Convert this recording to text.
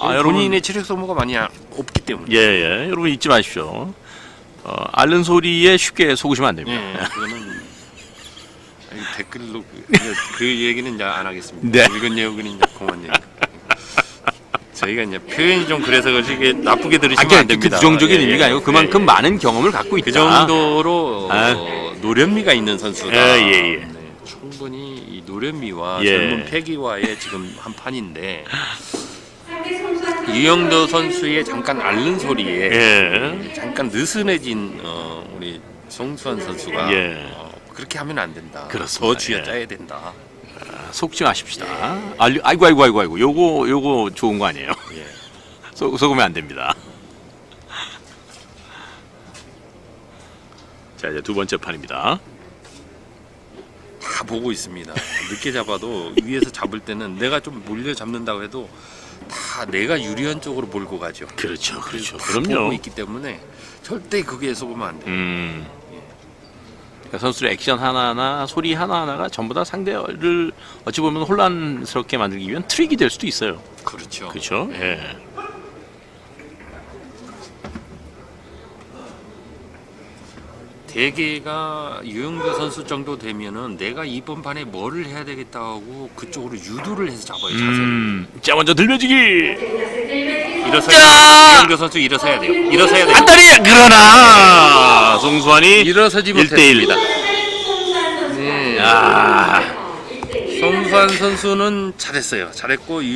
아, 여러분 본인의 체력 소모가 많이 아- 없기 때문에. 예, 예. 여러분 잊지 마십시오. 어, 앓는 소리에 쉽게 속으시면 안 됩니다. 예, 그거는 아니, 댓글로 그, 이제 그 얘기는 이제 안 하겠습니다. 네. 이건 예우근 이제 공원 얘기. 저희가 이제 표현이 좀 그래서 그렇지 이게 나쁘게 아, 들으시면 그, 안그 됩니다. 부정적인 예, 의미가 예. 아니고 그만큼 예, 예. 많은 경험을 갖고 있다. 그 정도로 아. 어, 노련미가 있는 선수다. 예, 예, 예. 네, 충분히 이 노련미와 예. 젊은 패기와의 지금 한 판인데 유영도 선수의 잠깐 앓는 소리에 예. 잠깐 느슨해진 어, 우리 송수환 선수가 예. 어, 그렇게 하면 안 된다. 그렇습니다. 더 쥐어 예. 짜야 된다. 속지 마십시다. 알리, 아이고 아이고 아이고 아이고. 요거 요거 좋은 거 아니에요. 예. 속, 속으면 안 됩니다. 자 이제 두 번째 판입니다. 다 보고 있습니다. 늦게 잡아도 위에서 잡을 때는 내가 좀 몰려 잡는다고 해도 다 내가 유리한 쪽으로 몰고 가죠. 그렇죠, 그렇죠. 다 보고 그럼요. 있기 때문에 절대 그게 속으면 안 돼. 요 음. 그러니까 선수의 액션 하나하나 소리 하나하나가 전부 다 상대를 어찌 보면 혼란스럽게 만들기 위한 트릭이 될 수도 있어요. 그렇죠. 그렇죠? 예. 대개가 유영도 선수 정도 되면은 내가 이번 판에 뭐를 해야 되겠다 하고 그쪽으로 유도를 해서 잡아요 자세를. 음. 자 먼저 들려주기. 일어서 자! 유영도 선수 일어서야 돼요. 일어서야 돼요. 안다리 그러나 송수환이 일어서지 1대1. 못했습니다. 네. 아, 송수환 선수는 잘했어요. 잘했고